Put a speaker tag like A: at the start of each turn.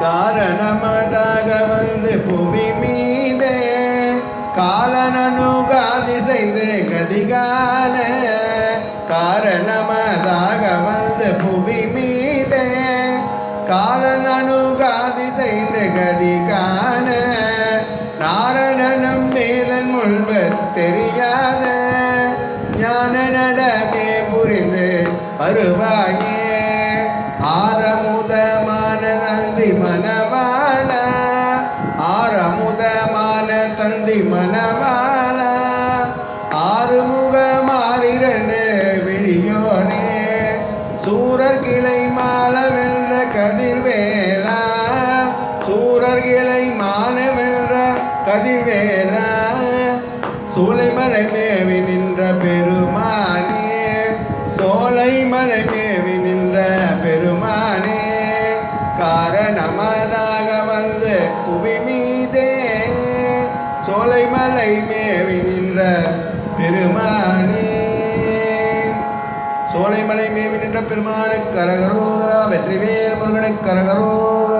A: காரணமதாக வந்து புவி மீதே காலனனுகாதிசைந்து கதிகால காரணமதாக வந்து புவி மீதே காலனனுகாதிசைந்து கதிகான நாரணனும் வேதன் முன்பு தெரியாத ஞான நடமே புரிந்து வருவாயே. மனவாள ஆரமுதமான தந்தி மனவாள ஆறுமுக மாறிரண்டு விழியோனே சூரர் கிளை மாலவென்ற கதிர்வேலா சூரர் கிளை மானவென்ற கதிர்வேலா சூளைமலை மேவி நின்ற பெருமானே சோலை மலை மேவி நின்ற பெருமானே புவி மீதே சோலைமலை மேவி நின்ற பெருமானே. சோலைமலை மேவி நின்ற பெருமானுக்கு கரகரோகரா வெற்றிவேல் முருகனுக்கு கரகரோகரா